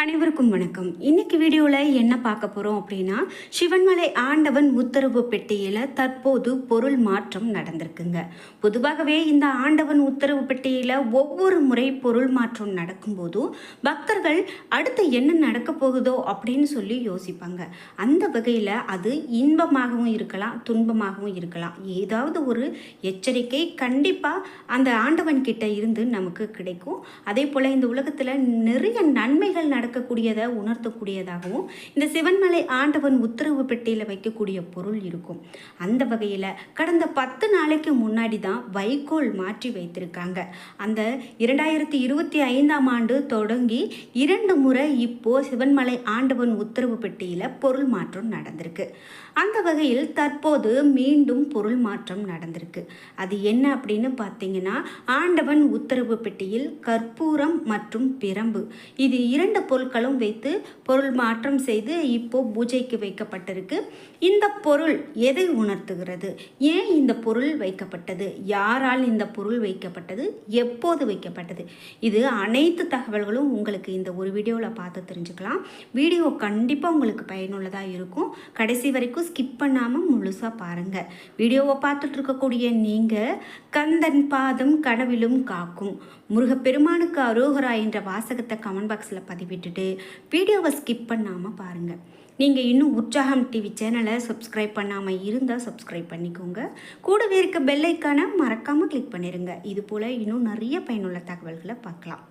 அனைவருக்கும் வணக்கம். இன்னைக்கு வீடியோவில் என்ன பார்க்க போகிறோம் அப்படின்னா சிவன்மலை ஆண்டவன் உத்தரவு பெட்டியில் தற்போது பொருள் மாற்றம் நடந்திருக்குங்க. பொதுவாகவே இந்த ஆண்டவன் உத்தரவு பெட்டியில் ஒவ்வொரு முறை பொருள் மாற்றம் நடக்கும்போதும் பக்தர்கள் அடுத்து என்ன நடக்க போகுதோ அப்படின்னு சொல்லி யோசிப்பாங்க. அந்த வகையில் அது இன்பமாகவும் இருக்கலாம் துன்பமாகவும் இருக்கலாம். ஏதாவது ஒரு எச்சரிக்கை கண்டிப்பாக அந்த ஆண்டவன் கிட்ட இருந்து நமக்கு கிடைக்கும். அதே போல் இந்த உலகத்தில் நிறைய நன்மைகள் நடக்கக்கூடியதை உணர்த்தக்கூடியதாகவும் இந்த சிவன்மலை ஆண்டவன் உத்தரவு பெட்டியில் வைக்கக்கூடிய பொருள் இருக்கும். அந்த வகையில் கடந்த பத்து நாளைக்கு முன்னாடி தான் வைக்கோல் மாற்றி வைத்திருக்காங்க. அந்த இரண்டாயிரத்தி இருபத்தி ஐந்தாம் ஆண்டு தொடங்கி இரண்டு முறை இப்போ சிவன்மலை ஆண்டவன் உத்தரவு பெட்டியில் பொருள் மாற்றம் நடந்திருக்கு. அந்த வகையில் தற்போது மீண்டும் பொருள் மாற்றம் நடந்திருக்கு. அது என்ன அப்படின்னு பார்த்தீங்கன்னா ஆண்டவன் உத்தரவு பெட்டியில் கற்பூரம் மற்றும் பிரம்பு. இது இரண்டு பொருட்களும் வைத்து பொருள் மாற்றம் செய்து இப்போ பூஜைக்கு வைக்கப்பட்டிருக்கு. இந்த பொருள் எதை உணர்த்துகிறது? ஏன் இந்த பொருள் வைக்கப்பட்டது? யாரால் இந்த பொருள் வைக்கப்பட்டது? எப்போது வைக்கப்பட்டது? இது அனைத்து தகவல்களும் உங்களுக்கு இந்த ஒரு வீடியோவில் பார்த்து தெரிஞ்சுக்கலாம். வீடியோ கண்டிப்பாக உங்களுக்கு பயனுள்ளதாக இருக்கும். கடைசி வரைக்கும் ஸ்கிப் பண்ணாமல் முழுசாக பாருங்கள் வீடியோவை பார்த்துட்டு இருக்கக்கூடிய நீங்கள் கந்தன் பாதம் கனவிலும் காக்கும். முருகப்பெருமானுக்கு அரோகரா என்ற வாசகத்தை கமெண்ட் பாக்ஸில் விட்டுட்டு வீடியோவை ஸ்கிப் பண்ணாமல் பாருங்கள் நீங்கள் இன்னும் உற்சாகம் டிவி சேனலை சப்ஸ்கிரைப் பண்ணாமல் இருந்தால் சப்ஸ்கிரைப் பண்ணிக்கோங்க. கூடவே இருக்க பெல்லைக்கான மறக்காமல் கிளிக் பண்ணிடுங்க இது போல் இன்னும் நிறைய பயனுள்ள தகவல்களை பார்க்கலாம்.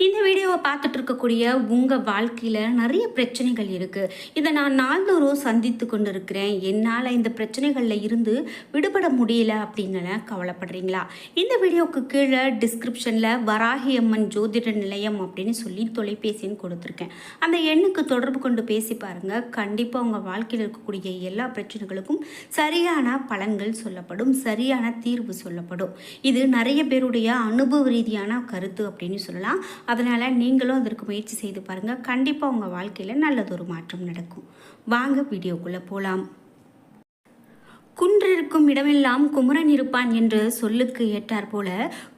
இந்த வீடியோவை பார்த்துட்டு இருக்கக்கூடிய உங்கள் வாழ்க்கையில் நிறைய பிரச்சனைகள் இருக்குது இதை நான் நாள்தோறும் சந்தித்து கொண்டு இருக்கிறேன் என்னால் இந்த பிரச்சனைகளில் இருந்து விடுபட முடியல அப்படின்னு கவலைப்படுறீங்களா? இந்த வீடியோவுக்கு கீழே டிஸ்கிரிப்ஷனில் வராகி அம்மன் ஜோதிட நிலையம் அப்படின்னு சொல்லி தொலைபேசின்னு கொடுத்துருக்கேன். அந்த எண்ணுக்கு தொடர்பு கொண்டு பேசி பாருங்கள் கண்டிப்பாக உங்கள் வாழ்க்கையில் இருக்கக்கூடிய எல்லா பிரச்சனைகளுக்கும் சரியான பலன்கள் சொல்லப்படும். சரியான தீர்வு சொல்லப்படும். இது நிறைய பேருடைய அனுபவ ரீதியான கருத்து அப்படின்னு சொல்லலாம். அதனால் நீங்களும் அதற்கு முயற்சி செய்து பாருங்கள் கண்டிப்பாக உங்கள் வாழ்க்கையில் நல்லதொரு மாற்றம் நடக்கும். வாங்க வீடியோக்குள்ளே போகலாம் குன்றிருக்கும் இடமெல்லாம் குமரன் இருப்பான் என்று சொல்லுக்கு ஏற்றார் போல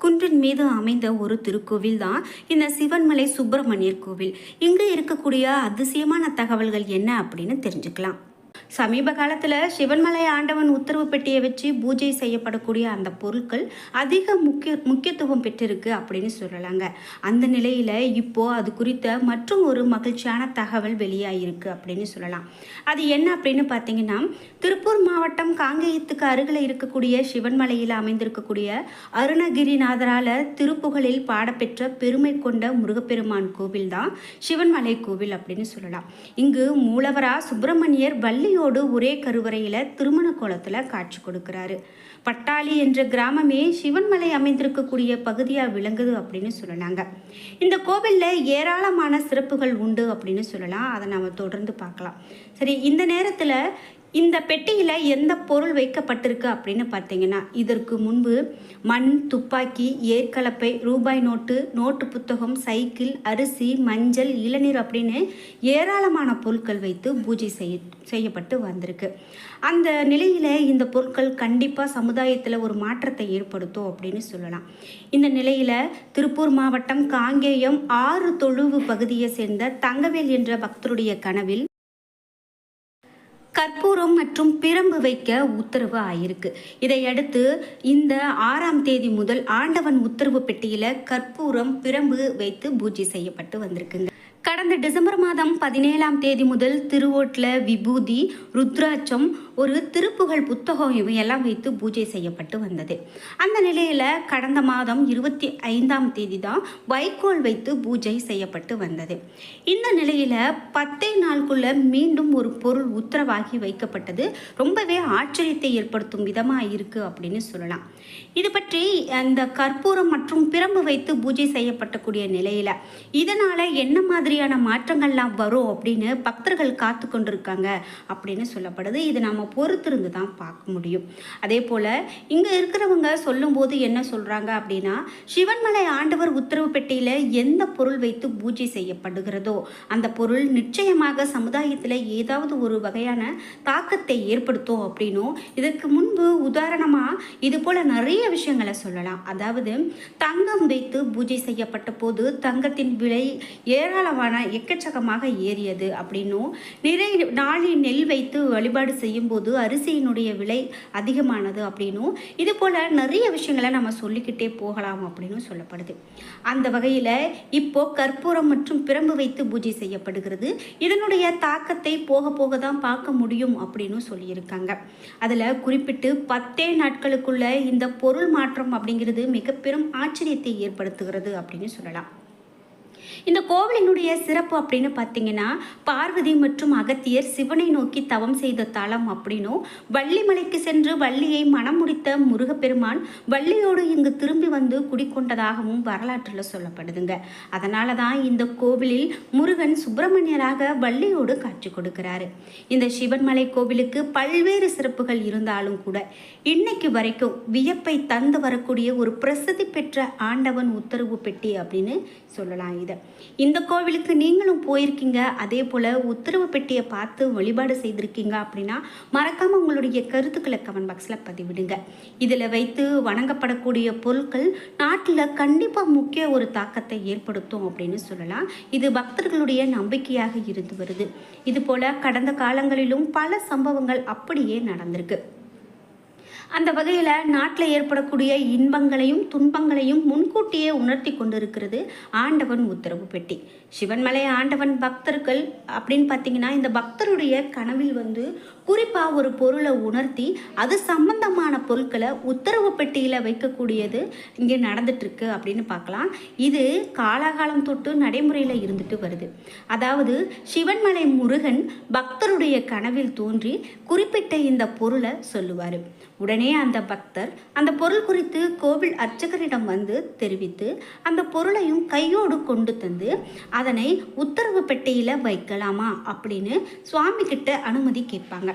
குன்றின் மீது அமைந்த ஒரு திருக்கோவில் தான் இந்த சிவன்மலை சுப்பிரமணியர் கோவில். இங்கே இருக்கக்கூடிய அதிசயமான தகவல்கள் என்ன அப்படின்னு தெரிஞ்சுக்கலாம். சமீப காலத்தில் சிவன்மலை ஆண்டவன் உத்தரவு பெட்டியை வச்சு பூஜை செய்யப்படக்கூடிய அந்த பொருட்கள் அதிக முக்கிய முக்கியத்துவம் பெற்றிருக்கு அப்படின்னு சொல்லலாங்க. அந்த நிலையில் இப்போ அது குறித்த மற்றும் ஒரு மகிழ்ச்சியான தகவல் வெளியாகிருக்கு அப்படின்னு சொல்லலாம். அது என்ன அப்படின்னு பார்த்தீங்கன்னா திருப்பூர் மாவட்டம் காங்கேயத்துக்கு அருகில் இருக்கக்கூடிய சிவன்மலையில் அமைந்திருக்கக்கூடிய அருணகிரிநாதரால் திருப்புகழில் பாடப்பெற்ற பெருமை கொண்ட முருகப்பெருமான் கோவில் தான் சிவன்மலை கோவில் அப்படின்னு சொல்லலாம். இங்கு மூலவரா சுப்பிரமணியர் வள்ளியோடு ஒரே கருவறையில் திருமண கோலத்தில் காட்சி கொடுக்குறாரு. பட்டாளி என்ற கிராமமே சிவன்மலை அமைந்திருக்கக்கூடிய பகுதியாக விளங்குது அப்படின்னு சொல்லலாங்க இந்த கோவிலில் ஏராளமான சிறப்புகள் உண்டு அப்படின்னு சொல்லலாம். அதை நாம் தொடர்ந்து பார்க்கலாம். சரி இந்த நேரத்தில் இந்த பெட்டியில் எந்த பொருள் வைக்கப்பட்டிருக்கு அப்படின்னு பார்த்தீங்கன்னா இதற்கு முன்பு மண் துப்பாக்கி ஏற்கலப்பை ரூபாய் நோட்டு நோட்டு புத்தகம் சைக்கிள் அரிசி மஞ்சள் இளநீர் அப்படின்னு ஏராளமான பொருட்கள் வைத்து பூஜை செய்ய செய்யப்பட்டு வந்திருக்கு. அந்த நிலையில் இந்த பொருட்கள் கண்டிப்பாக சமுதாயத்தில் ஒரு மாற்றத்தை ஏற்படுத்தும் அப்படின்னு சொல்லலாம். இந்த நிலையில் திருப்பூர் மாவட்டம் காங்கேயம் ஆறு தொழுவு பகுதியை சேர்ந்த தங்கவேல் என்ற பக்தருடைய கனவில் கற்பூரம் மற்றும் பிரம்பு வைக்க உத்தரவு ஆயிருக்கு. இதையடுத்து இந்த ஆறாம் தேதி முதல் ஆண்டவன் உத்தரவு பெட்டியில் கற்பூரம் பிரம்பு வைத்து பூஜை செய்யப்பட்டு வந்திருக்குங்க. கடந்த டிசம்பர் மாதம் பதினேழாம் தேதி முதல் திருவோட்டில் விபூதி ருத்ராட்சம் ஒரு திருப்புகழ் புத்தகம் இவையெல்லாம் வைத்து பூஜை செய்யப்பட்டு வந்தது. அந்த நிலையில் கடந்த மாதம் இருபத்தி ஐந்தாம் தேதி தான் வைக்கோல் வைத்து பூஜை செய்யப்பட்டு வந்தது. இந்த நிலையில் பத்தே நாளுக்குள்ள மீண்டும் ஒரு பொருள் உத்தரவாகி வைக்கப்பட்டது. ரொம்பவே ஆச்சரியத்தை ஏற்படுத்தும் விதமாக இருக்குது அப்படின்னு சொல்லலாம். இது பற்றி அந்த கற்பூரம் மற்றும் பிரம்பு வைத்து பூஜை செய்யப்பட்டக்கூடிய நிலையில் இதனால் என்ன மாதிரியான மாற்றங்கள்லாம் வரும் அப்படின்னு பக்தர்கள் காத்து கொண்டிருக்காங்க அப்படின்னு சொல்லப்படுது. இது நம்ம பொறுத்திருந்து தான் பார்க்க முடியும். அதே போல் இங்கே இருக்கிறவங்க சொல்லும்போது என்ன சொல்கிறாங்க அப்படின்னா சிவன்மலை ஆண்டவர் உத்தரவு பெட்டியில் எந்த பொருள் வைத்து பூஜை செய்யப்படுகிறதோ அந்த பொருள் நிச்சயமாக சமுதாயத்தில் ஏதாவது ஒரு வகையான தாக்கத்தை ஏற்படுத்தும் அப்படின்னும் இதற்கு முன்பு உதாரணமாக இது போல் நிறைய விஷயங்களை சொல்லலாம். அதாவது தங்கம் வைத்து பூஜை செய்யப்பட்ட போது தங்கத்தின் விலை ஏராளமான எக்கச்சக்கமாக ஏறியது அப்படின்னும் நிறைய நாளில் நெல் வைத்து வழிபாடு செய்யும்போது அரிசியினுடைய விலை அதிகமானது அப்படின்னும் இது போல் நிறைய விஷயங்களை நம்ம சொல்லிக்கிட்டே போகலாம் அப்படின்னு சொல்லப்படுது. அந்த வகையில் இப்போ கற்பூரம் மற்றும் பிரம்பு வைத்து பூஜை செய்யப்படுகிறது. இதனுடைய தாக்கத்தை போக போக தான் பார்க்க முடியும் அப்படின்னு சொல்லியிருக்காங்க. அதில் குறிப்பிட்டு பத்தே நாட்களுக்குள்ள இந்த பொருள் மாற்றம் அப்படிங்கிறது மிக பெரும் ஆச்சரியத்தை ஏற்படுத்துகிறது அப்படின்னு சொல்லலாம். இந்த கோவிலினுடைய சிறப்பு அப்படின்னு பார்த்தீங்கன்னா பார்வதி மற்றும் அகத்தியர் சிவனை நோக்கி தவம் செய்த தலம் அப்படின்னும் வள்ளிமலைக்கு சென்று வள்ளியை மனம் முடித்த முருகப்பெருமான் வள்ளியோடு இங்கு திரும்பி வந்து குடிக்கொண்டதாகவும் வரலாற்றில் சொல்லப்படுதுங்க. அதனால தான் இந்த கோவிலில் முருகன் சுப்பிரமணியராக வள்ளியோடு காட்சி கொடுக்கிறாரு. இந்த சிவன்மலை கோவிலுக்கு பல்வேறு சிறப்புகள் இருந்தாலும் கூட இன்னைக்கு வரைக்கும் வியப்பை தந்து வரக்கூடிய ஒரு பிரசித்தி பெற்ற ஆண்டவன் உத்தரவு பெட்டி அப்படின்னு சொல்லலாம் இதை. இந்த கோவிலுக்கு நீங்களும் போயிருக்கீங்க அதே போல் உத்தரவு பெட்டியை பார்த்து வழிபாடு செய்திருக்கீங்க அப்படின்னா மறக்காமல் உங்களுடைய கருத்துக்களை கமெண்ட் பாக்ஸில் பதிவிடுங்க. இதில் வைத்து வணங்கப்படக்கூடிய பொருட்கள் நாட்டில் கண்டிப்பாக முக்கிய ஒரு தாக்கத்தை ஏற்படுத்தும் அப்படின்னு சொல்லலாம். இது பக்தர்களுடைய நம்பிக்கையாக இருந்து வருது. இது போல் கடந்த காலங்களிலும் பல சம்பவங்கள் அப்படியே நடந்திருக்கு. அந்த வகையில் நாட்டில் ஏற்படக்கூடிய இன்பங்களையும் துன்பங்களையும் முன்கூட்டியே உணர்த்தி கொண்டிருக்கிறது ஆண்டவன் உத்தரவு பெட்டி. சிவன்மலை ஆண்டவன் பக்தர்கள் அப்படின்னு பார்த்தீங்கன்னா இந்த பக்தருடைய கனவில் வந்து குறிப்பாக ஒரு பொருளை உணர்த்தி அது சம்பந்தமான பொருட்களை உத்தரவு பெட்டியில் வைக்கக்கூடியது இங்கே நடந்துட்டுருக்கு அப்படின்னு பார்க்கலாம். இது காலாகாலம் தொட்டு நடைமுறையில் இருந்துட்டு வருது. அதாவது சிவன்மலை முருகன் பக்தருடைய கனவில் தோன்றி குறிப்பிட்ட இந்த பொருளை சொல்லுவார். உடனே அந்த பக்தர் அந்த பொருள் குறித்து கோவில் அர்ச்சகரிடம் வந்து தெரிவித்து அந்த பொருளையும் கையோடு கொண்டு தந்து அதனை உத்தரவு பெட்டியில் வைக்கலாமா அப்படின்னு சுவாமி கிட்ட அனுமதி கேட்பாங்க.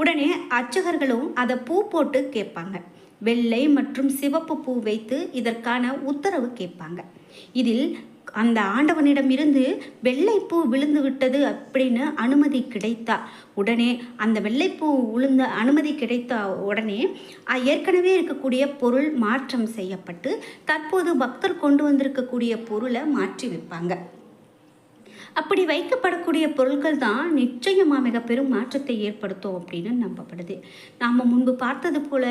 உடனே அர்ச்சகர்களும் அதை பூ போட்டு கேட்பாங்க. வெள்ளை மற்றும் சிவப்பு பூ வைத்து இதற்கான உத்தரவு கேட்பாங்க. இதில் அந்த ஆண்டவனிடமிருந்து வெள்ளைப்பூ விழுந்து விட்டது அப்படின்னு அனுமதி கிடைத்தா உடனே அந்த வெள்ளைப்பூ விழுந்த அனுமதி கிடைத்த உடனே ஏற்கனவே இருக்கக்கூடிய பொருள் மாற்றம் செய்யப்பட்டு தற்போது பக்தர் கொண்டு வந்திருக்கக்கூடிய பொருளை மாற்றி வைப்பாங்க. அப்படி வைக்கப்படக்கூடிய பொருட்கள் தான் நிச்சயமாக மிக பெரும் மாற்றத்தை ஏற்படுத்தும் அப்படின்னு நம்பப்படுது. நாம் முன்பு பார்த்தது போல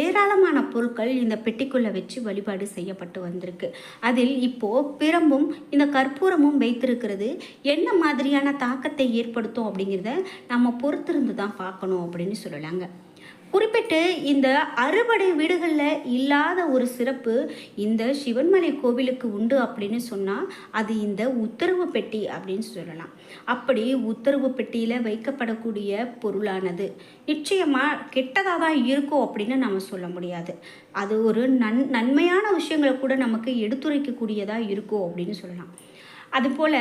ஏராளமான பொருட்கள் இந்த பெட்டிக்குள்ளே வச்சு வழிபாடு செய்யப்பட்டு வந்திருக்கு. அதில் இப்போது பிரம்பும் இந்த கற்பூரமும் வைத்திருக்கிறது. என்ன மாதிரியான தாக்கத்தை ஏற்படுத்தும் அப்படிங்கிறத நம்ம பொறுத்திருந்து தான் பார்க்கணும் அப்படின்னு சொல்லலாங்க. குறிப்பிட்டு இந்த அறுபடை வீடுகளில் இல்லாத ஒரு சிறப்பு இந்த சிவன்மலை கோவிலுக்கு உண்டு அப்படின்னு சொன்னால் அது இந்த உத்தரவு பெட்டி அப்படின்னு சொல்லலாம். அப்படி உத்தரவு பெட்டியில் வைக்கப்படக்கூடிய பொருளானது. நிச்சயமாக கெட்டதாக தான் இருக்கும் அப்படின்னு நம்ம சொல்ல முடியாது. அது ஒரு நன் நன்மையான விஷயங்களை கூட நமக்கு எடுத்துரைக்கக்கூடியதாக இருக்கும் அப்படின்னு சொல்லலாம். அதுபோல்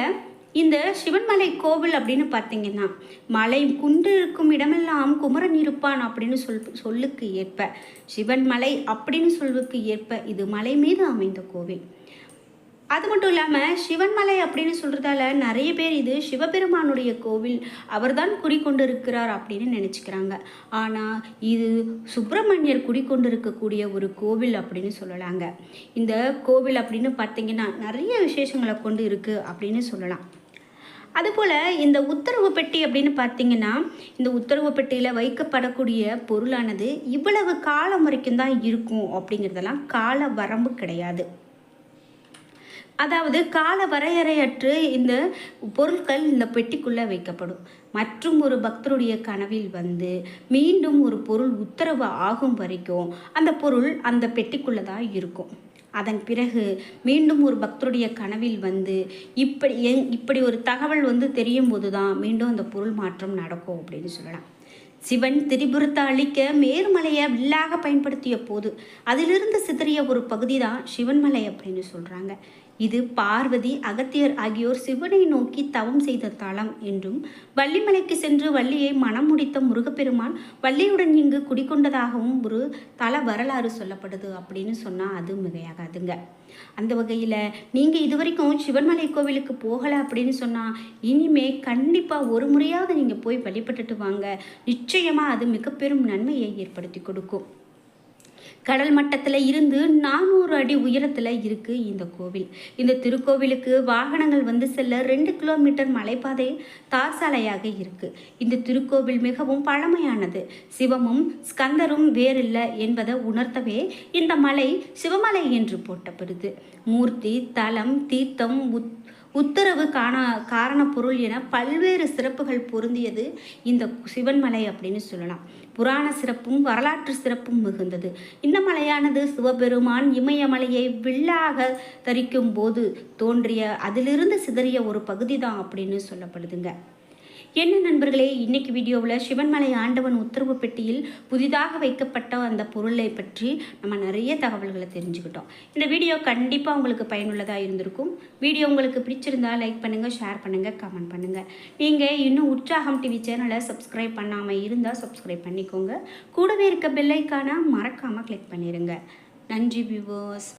இந்த சிவன்மலை கோவில் அப்படின்னு பார்த்தீங்கன்னா மலை குன்று இருக்கும் இடமெல்லாம் குமரன் இருப்பான் அப்படின்னு சொல் சொல்லுக்கு ஏற்ப சிவன்மலை அப்படின்னு சொல்லுக்கு ஏற்ப இது மலை மீது அமைந்த கோவில். அது மட்டும் இல்லாமல் சிவன்மலை அப்படின்னு சொல்கிறதால நிறைய பேர் இது சிவபெருமானுடைய கோவில் அவர்தான் குடிக்கொண்டு இருக்கிறார் அப்படின்னு நினச்சிக்கிறாங்க. ஆனால் இது சுப்பிரமணியர் குடிக்கொண்டு இருக்கக்கூடிய ஒரு கோவில் அப்படின்னு சொல்லலாங்க. இந்த கோவில் அப்படின்னு பார்த்தீங்கன்னா நிறைய விசேஷங்களை கொண்டு இருக்குது அப்படின்னு சொல்லலாம். அதுபோல் இந்த உத்தரவு பெட்டி அப்படின்னு பார்த்தீங்கன்னா இந்த உத்தரவு பெட்டியில் வைக்கப்படக்கூடிய பொருளானது இவ்வளவு காலம் வரைக்கும் தான் இருக்கும் அப்படிங்கிறதெல்லாம் கால வரம்பு கிடையாது. அதாவது கால வரையறையற்று இந்த பொருட்கள் இந்த பெட்டிக்குள்ளே வைக்கப்படும். மற்றும் ஒரு பக்தருடைய கனவில் வந்து மீண்டும் ஒரு பொருள் உத்தரவு ஆகும் வரைக்கும் அந்த பொருள் அந்த பெட்டிக்குள்ளே தான் இருக்கும். அதன் பிறகு மீண்டும் ஒரு பக்தருடைய கனவில் வந்து இப்படி எங் இப்படி ஒரு தகவல் வந்து தெரியும் போது தான் மீண்டும் அந்த பொருள் மாற்றம் நடக்கும் அப்படின்னு சொல்லலாம். சிவன் திரிபுரத்தை அழிக்க மேர்மலையை வில்லாக பயன்படுத்திய போது அதிலிருந்து சிதறிய ஒரு பகுதி தான் சிவன்மலை அப்படின்னு சொல்கிறாங்க இது பார்வதி அகத்தியர் ஆகியோர் சிவனை நோக்கி தவம் செய்த தலம் என்றும் வள்ளிமலைக்கு சென்று வள்ளியை மனம் முடித்த முருகப்பெருமான் வள்ளியுடன் இங்கு குடிக்கொண்டதாகவும் ஒரு தல வரலாறு சொல்லப்படுது அப்படின்னு சொன்னால் அது மிகையாகாதுங்க. அந்த வகையில் நீங்கள் இது வரைக்கும் சிவன்மலை கோவிலுக்கு போகலை அப்படின்னு சொன்னால் இனிமே கண்டிப்பாக ஒரு முறையாவது நீங்கள் போய் வழிபட்டுட்டு வாங்க. நிச்சயமாக அது மிக பெரும் நன்மையை ஏற்படுத்தி கொடுக்கும். கடல் மட்டத்தில் இருந்து நானூறு அடி உயரத்தில் இருக்குது இந்த கோவில். இந்த திருக்கோவிலுக்கு வாகனங்கள் வந்து செல்ல ரெண்டு கிலோமீட்டர் மலைப்பாதை தார் சாலையாக இருக்குது இந்த திருக்கோவில் மிகவும் பழமையானது. சிவமும் ஸ்கந்தரும் வேறில்லை என்பதை உணர்த்தவே இந்த மலை சிவமலை என்று போட்டப்படுது மூர்த்தி தலம் தீர்த்தம் உத் உத்தரவு காண காரண பொருள் என பல்வேறு சிறப்புகள் பொருந்தியது இந்த சிவன்மலை அப்படின்னு சொல்லலாம். புராண சிறப்பும் வரலாற்று சிறப்பும் மிகுந்தது. இந்த மலையானது சிவபெருமான் இமயமலையை வில்லாக தரிக்கும் போது தோன்றிய அதிலிருந்து சிதறிய ஒரு பகுதி தான் அப்படின்னு சொல்லப்படுதுங்க. என்ன நண்பர்களே இன்னைக்கு வீடியோவில் சிவன்மலை ஆண்டவன் உத்தரவு பெட்டியில் புதிதாக வைக்கப்பட்ட அந்த பொருளை பற்றி நம்ம நிறைய தகவல்களை தெரிஞ்சுக்கிட்டோம். இந்த வீடியோ கண்டிப்பாக உங்களுக்கு பயனுள்ளதாக இருந்திருக்கும். வீடியோ உங்களுக்கு பிடிச்சிருந்தா லைக் பண்ணுங்கள் ஷேர் பண்ணுங்கள் கமெண்ட் பண்ணுங்கள் நீங்கள் இன்னும் உற்சாகம் டிவி சேனலை சப்ஸ்கிரைப் பண்ணாமல் இருந்தால் சப்ஸ்கிரைப் பண்ணிக்கோங்க. கூடவே இருக்க பெல்லைக்கான மறக்காமல் கிளிக் பண்ணிடுங்க நன்றி வியூவர்ஸ்